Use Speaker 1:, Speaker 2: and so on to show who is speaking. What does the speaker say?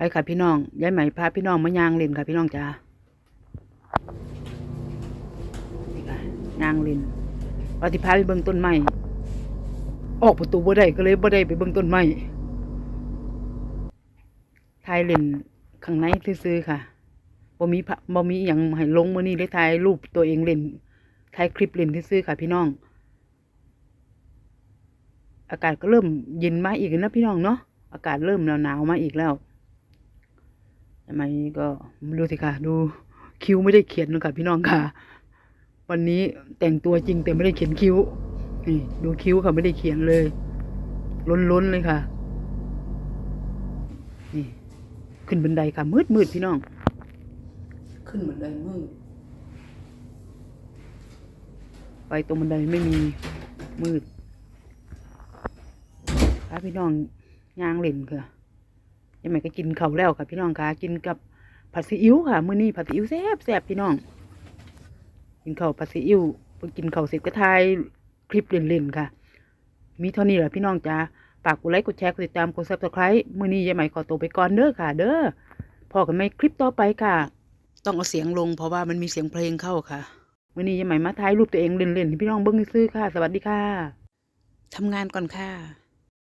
Speaker 1: ไปค่ะพี่น้องย้ายไหม่พาพี่น้องมายางเล่นค่ะพี่น้องจ้านี่ค่ะยางเล่นว่าที่พาไปเบิ่งต้นไม้ออกประตูบ่ได้ก็เลยบ่ได้ไปเบิ่งต้นไม้ถ่ายเล่นข้างในซื่อๆค่ะบ่มีพะบ่มีหยังให้ลงมื้อนี้เลยถ่ายรูปตัวเองเล่นถ่ายคลิปเล่นซื่อๆค่ะ พี่น้อง อากาศก็เริ่มเย็นมาอีกนะพี่น้องเนาะอากาศเริ่มหนาวๆมาอีกแล้ว ทำไมก็ดูสิค่ะ ดูคิ้วไม่ได้เขียนนะคะพี่น้องค่ะ วันนี้แต่งตัวจริงแต่ไม่ได้เขียนคิ้วนี่ดูคิ้วค่ะไม่ได้เขียนเลย ล้นๆเลยค่ะ นี่ ขึ้นบันไดค่ะ มืดมืดๆพี่น้อง ขึ้นบันไดมืดไปตรงบันไดไม่มีมืดค่ะพี่น้องย่างเล่นค่ะ ยังไงก็กินข้าวแล้วค่ะ พี่น้องค่ะ กินกับผัดซีอิ๊วค่ะ มื้อนี้ผัดซีอิ๊วแซ่บแซ่บพี่น้อง กินข้าวผัดซีอิ๊วเพิ่งกินข้าวเสร็จก็ถ่ายคลิปเล่นๆค่ะ มีเท่านี้แหละพี่น้องจ้าฝากกดไลค์กดแชร์กดติดตามกดซับสไครต์มื้อนี้ยายไหมขอตัวไปก่อนเด้อค่ะ เด้อพอกันไหมคลิปต่อไปค่ะ ต้องเอาเสียงลงเพราะว่ามันมีเสียงเพลงเข้าค่ะมื้อนี้ยายไหมมาถ่ายรูปตัวเองเล่นๆให้พี่น้องเบิ่งซื่อๆค่ะ สวัสดีค่ะทำงานก่อนค่ะ